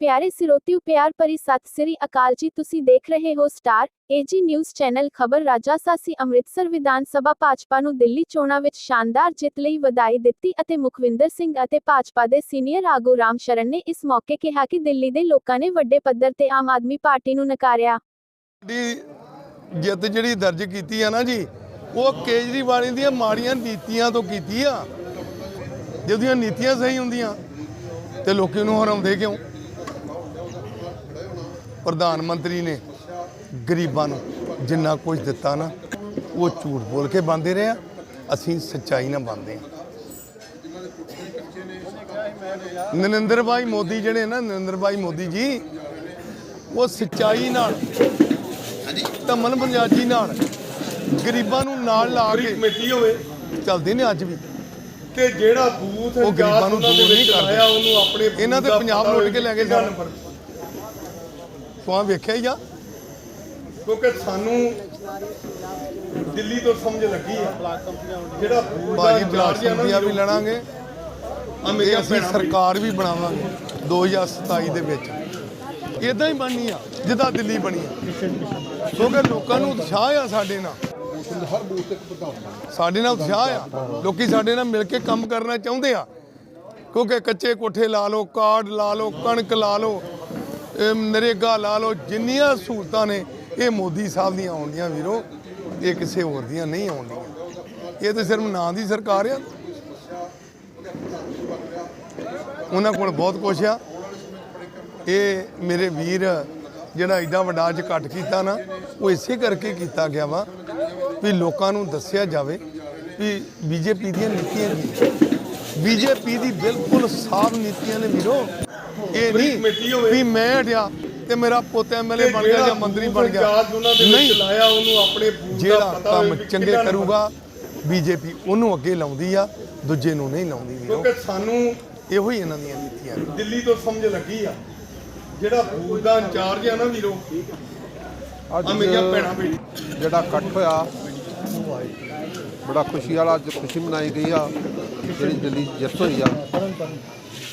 ਪਿਆਰੇ ਸਿਰੋਤਿਓ ਪਿਆਰ ਭਰੀ ਸਤਿ ਸ੍ਰੀ ਅਕਾਲ ਜੀ। ਤੁਸੀਂ ਦੇਖ ਰਹੇ ਹੋ ਸਟਾਰ ਏਜੀ ਨਿਊਜ਼ ਚੈਨਲ, ਖਬਰ ਰਾਜਾ ਸਾਸੀ ਅੰਮ੍ਰਿਤਸਰ ਵਿਧਾਨ ਸਭਾ ਭਾਜਪਾ ਨੂੰ ਦਿੱਲੀ ਚੋਣਾਂ ਵਿੱਚ ਸ਼ਾਨਦਾਰ ਜਿੱਤ ਲਈ ਵਧਾਈ ਦਿੱਤੀ ਅਤੇ ਮੁਖਵਿੰਦਰ ਸਿੰਘ ਅਤੇ ਭਾਜਪਾ ਦੇ ਸੀਨੀਅਰ ਆਗੂ ਰਾਮ ਸ਼ਰਨ ਨੇ ਇਸ ਮੌਕੇ ਕਿਹਾ ਕਿ ਦਿੱਲੀ ਦੇ ਲੋਕਾਂ ਨੇ ਵੱਡੇ ਪੱਧਰ ਤੇ ਆਮ ਆਦਮੀ ਪਾਰਟੀ ਨੂੰ ਨਕਾਰਿਆ। ਦੀ ਜਿੱਤ ਜਿਹੜੀ ਦਰਜ ਕੀਤੀ ਆ ਨਾ ਜੀ, ਉਹ ਕੇਜਰੀਵਾਲ ਦੀਆਂ ਮਾੜੀਆਂ ਨੀਤੀਆਂ ਤੋਂ ਕੀਤੀ ਆ। ਜੇ ਨੀਤੀਆਂ ਸਹੀ ਹੁੰਦੀਆਂ, ਤੇ ਲੋਕੀ ਨੂੰ ਹਰਾਉਂਦੇ ਕਿਉਂ? ਪ੍ਰਧਾਨ ਮੰਤਰੀ ਨੇ ਗਰੀਬਾਂ ਨੂੰ ਜਿੰਨਾ ਕੁਝ ਦਿੱਤਾ ਨਾ ਉਹ ਝੂਠ ਬੋਲ ਕੇ ਬੰਦੇ ਰਹੇ ਆ। ਅਸੀਂ ਸੱਚਾਈ ਨਾਲ ਬੰਦੇ ਆ। ਨਰਿੰਦਰ ਭਾਈ ਮੋਦੀ ਜਿਹੜੇ ਨਾ ਨਰਿੰਦਰ ਭਾਈ ਮੋਦੀ ਜੀ ਉਹ ਸੱਚਾਈ ਨਾਲ ਧਮਨ ਪੰਜਾਜੀ ਨਾਲ ਗਰੀਬਾਂ ਨੂੰ ਨਾਲ ਲਾ ਕੇ ਕਮੇਟੀ ਹੋਵੇ। ਚੱਲਦੇ ਨੇ ਅੱਜ ਵੀ। ਤੇ ਜਿਹੜਾ ਬੂਥ ਉਹ ਗਰੀਬਾਂ ਨੂੰ ਦੂਰ ਨਹੀਂ ਕਰਦੇ। ਉਹਨੂੰ ਆਪਣੇ ਇਹਨਾਂ ਤੇ ਦਾ ਪੰਜਾਬ ਲੁੱਟ ਕੇ ਲੈ ਗਏ ਕਿਹੜਾ ਤੁਹਾਂ ਵੇਖਿਆ ਹੀ ਆ? ਕਿਉਂਕਿ ਸਾਨੂੰ ਦਿੱਲੀ ਤੋਂ ਸਮਝ ਲੱਗੀ ਆ ਜਿਹੜਾ ਬਾਜੀ ਬਲਾਕ ਇੰਚਾਰਜ ਆ ਨਾ ਸੰਧੀਆਂ ਵੀ ਲੜਾਂਗੇ ਤੇ ਭੈਣਾਂ ਸਰਕਾਰ ਵੀ ਬਣਾਵਾਂਗੇ 2027 ਦੇ ਵਿੱਚ। ਇਦਾਂ ਹੀ ਬਣਨੀ ਆ ਜਿੱਦਾਂ ਦਿੱਲੀ ਬਣੀ ਆ। ਕਿਉਂਕਿ ਲੋਕਾਂ ਨੂੰ ਉਤਸ਼ਾਹ ਆ ਸਾਡੇ ਨਾਲ। ਸਾਡੇ ਨਾਲ ਉਤਸ਼ਾਹ ਆ। ਲੋਕੀ ਸਾਡੇ ਨਾਲ ਮਿਲ ਕੇ ਕੰਮ ਕਰਨਾ ਚਾਹੁੰਦੇ ਆ। ਕਿਉਂਕਿ ਕੱਚੇ ਕੋਠੇ ਲਾ ਲਓ ਕਾਰਡ ਲਾ ਲਓ ਕਣਕ ਲਾ ਲਓ। ਨਰੇਗਾ ਲਾ ਲਓ ਜਿੰਨੀਆਂ ਸਹੂਲਤਾਂ ਨੇ, ਇਹ ਮੋਦੀ ਸਾਹਿਬ ਦੀਆਂ ਆਉਂਦੀਆਂ ਵੀਰੋ, ਇਹ ਕਿਸੇ ਹੋਰ ਦੀਆਂ ਨਹੀਂ ਆਉਂਦੀਆਂ। ਇਹ ਤਾਂ ਸਿਰਫ ਨਾਂ ਦੀ ਸਰਕਾਰ ਆ। ਉਹਨਾਂ ਕੋਲ ਬਹੁਤ ਕੁਛ ਆ। ਇਹ ਮੇਰੇ ਵੀਰ ਜਿਹੜਾ ਐਡਾ ਵੱਡਾ ਅੱਜ ਇਕੱਠ ਕੀਤਾ ਨਾ, ਉਹ ਇਸੇ ਕਰਕੇ ਕੀਤਾ ਗਿਆ ਵਾ ਵੀ ਲੋਕਾਂ ਨੂੰ ਦੱਸਿਆ ਜਾਵੇ ਵੀ ਬੀਜੇਪੀ ਦੀਆਂ ਨੀਤੀਆਂ ਕੀ ਬੀਜੇਪੀ ਦੀ ਬਿਲਕੁਲ ਸਾਫ਼ ਨੀਤੀਆਂ ਨੇ ਵੀਰੋ। ਇਹ ਨਹੀਂ। ਵੀ ਮੈਂ ਹਟਿਆ ਤੇ ਮੇਰਾ ਪੁੱਤ ਐਮਐਲਏ ਬਣ ਗਿਆ ਜਾਂ ਮੰਤਰੀ ਬਣ ਗਿਆ। ਨਹੀਂ। ਲਾਇਆ ਉਹਨੂੰ ਆਪਣੇ ਜਿਹੜਾ ਕੰਮ ਚੰਗੇ। ਕਰੂਗਾ ਬੀਜੇਪੀ ਉਹਨੂੰ ਅੱਗੇ ਲਾਉਂਦੀ ਆ ਦੂਜੇ ਨੂੰ ਨਹੀਂ ਲਾਉਂਦੀ ਵੀਰੋ। ਕਿਉਂਕਿ ਸਾਨੂੰ ਇਹੋ ਹੀ ਇਹਨਾਂ ਦੀਆਂ ਨੀਤੀਆਂ ਦਿੱਲੀ ਤੋਂ ਸਮਝ ਲੱਗੀ ਆ। ਜਿਹੜਾ ਬੂਥ ਦਾ ਇੰਚਾਰਜ ਆ ਨਾ ਵੀਰੋ ਅੱਜ ਮੇਰੀਆਂ ਭੈਣਾਂ ਬੇਟੀ ਜਿਹੜਾ ਇਕੱਠ ਹੋਇਆ ਬੜਾ ਖੁਸ਼ੀ ਵਾਲਾ ਅੱਜ ਖੁਸ਼ੀ ਮਨਾਈ ਗਈ ਆ, ਜਿਹੜੀ ਦਿੱਲੀ ਜਿੱਤ ਹੋਈ ਆ।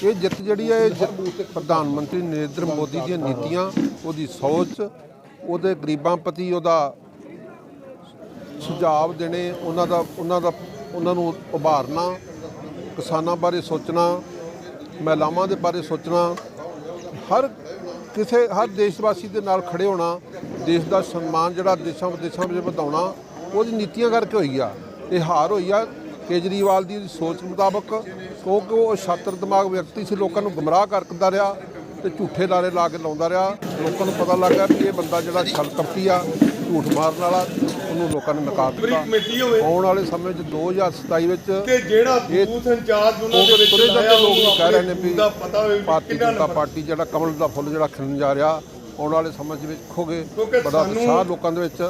ਇਹ ਜਿੱਤ ਜਿਹੜੀ ਆ, ਇਹ ਜਿੱਤ ਪ੍ਰਧਾਨ ਮੰਤਰੀ ਨਰਿੰਦਰ ਮੋਦੀ ਦੀਆਂ ਨੀਤੀਆਂ, ਉਹਦੀ ਸੋਚ, ਉਹਦੇ ਗਰੀਬਾਂ ਪ੍ਰਤੀ ਉਹਦਾ ਸੁਝਾਅ ਦੇਣੇ, ਉਹਨਾਂ ਦਾ ਉਹਨਾਂ ਦਾ, ਉਹਨਾਂ ਨੂੰ ਉਭਾਰਨਾ, ਕਿਸਾਨਾਂ ਬਾਰੇ ਸੋਚਣਾ, ਮਹਿਲਾਵਾਂ ਦੇ ਬਾਰੇ ਸੋਚਣਾ, ਹਰ ਕਿਸੇ, ਹਰ ਦੇਸ਼ ਵਾਸੀ ਦੇ ਨਾਲ ਖੜੇ ਹੋਣਾ, ਦੇਸ਼ ਦਾ ਸਨਮਾਨ ਜਿਹੜਾ ਦੇਸ਼ਾਂ ਵਿਦੇਸ਼ਾਂ ਵਿੱਚ ਵਧਾਉਣਾ, ਉਹਦੀ ਨੀਤੀਆਂ ਕਰਕੇ ਹੋਈ ਆ। ਇਹ ਹਾਰ ਹੋਈ ਆ। ਕੇਜਰੀਵਾਲ ਦੀ ਸੋਚ ਮੁਤਾਬਕ ਕਿਉਂਕਿ ਉਹ ਛਾਤਰ ਦਿਮਾਗ ਵਿਅਕਤੀ ਸੀ ਲੋਕਾਂ ਨੂੰ ਗੁੰਮਰਾਹ ਕਰਦਾ ਰਿਹਾ ਤੇ ਝੂਠੇ ਲਾਰੇ ਲਾ ਕੇ ਲਾਉਂਦਾ ਰਿਹਾ। ਲੋਕਾਂ ਨੂੰ ਪਤਾ ਲੱਗ ਗਿਆ ਵੀ ਇਹ ਬੰਦਾ ਜਿਹੜਾ ਛਲ ਕਪਟੀ ਆ ਝੂਠ ਮਾਰਨ ਵਾਲਾ ਉਹਨੂੰ ਲੋਕਾਂ ਨੇ ਨਕਾਰ ਦਿੱਤਾ। ਆਉਣ ਵਾਲੇ ਸਮੇਂ 'ਚ 2027 ਵਿੱਚ ਤੇ ਜਿਹੜਾ ਬੂਥ ਇੰਚਾਰਜ ਉਹਨਾਂ ਦੇ ਵਿੱਚ ਲਾਇਆ ਲੋਕ ਵੀ ਕਹਿ ਰਹੇ ਨੇ ਵੀ ਭਾਰਤੀ ਜਨਤਾ। ਪਾਰਟੀ ਜਿਹੜਾ ਕਮਲ ਦਾ ਫੁੱਲ ਜਿਹੜਾ ਖਿਲਣ ਜਾ ਰਿਹਾ ਆਉਣ ਵਾਲੇ ਸਮੇਂ ਦੇ ਵਿੱਚ ਖੋਗੇ ਕਿਉਂਕਿ ਬੜਾ ਉਤਸ਼ਾਹ ਲੋਕਾਂ ਦੇ ਵਿੱਚ।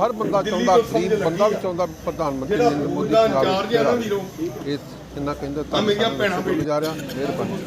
ਹਰ ਬੰਦਾ ਚਾਹੁੰਦਾ ਤੋਂ ਗਰੀਬ ਬੰਦਾ ਵੀ। ਚਾਹੁੰਦਾ ਪ੍ਰਧਾਨ ਮੰਤਰੀ ਨਰਿੰਦਰ ਮੋਦੀ ਪੰਜਾਬ ਇਹ ਇੰਨਾ ਕਹਿੰਦੇ ਮੇਰੀਆਂ ਭੈਣਾਂ ਜਾ ਰਿਹਾ ਮਿਹਰਬਾਨੀ।